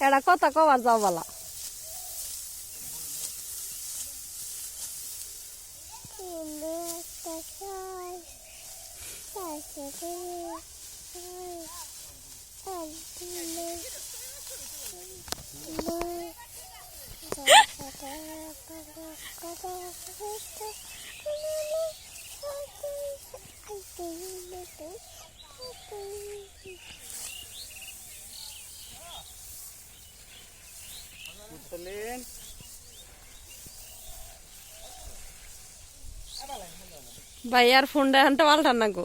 এটা কথা কবার যাও বলা Thank you. Selin. భయ్యారు ఫుండే అంటే వాళ్ళట నాకు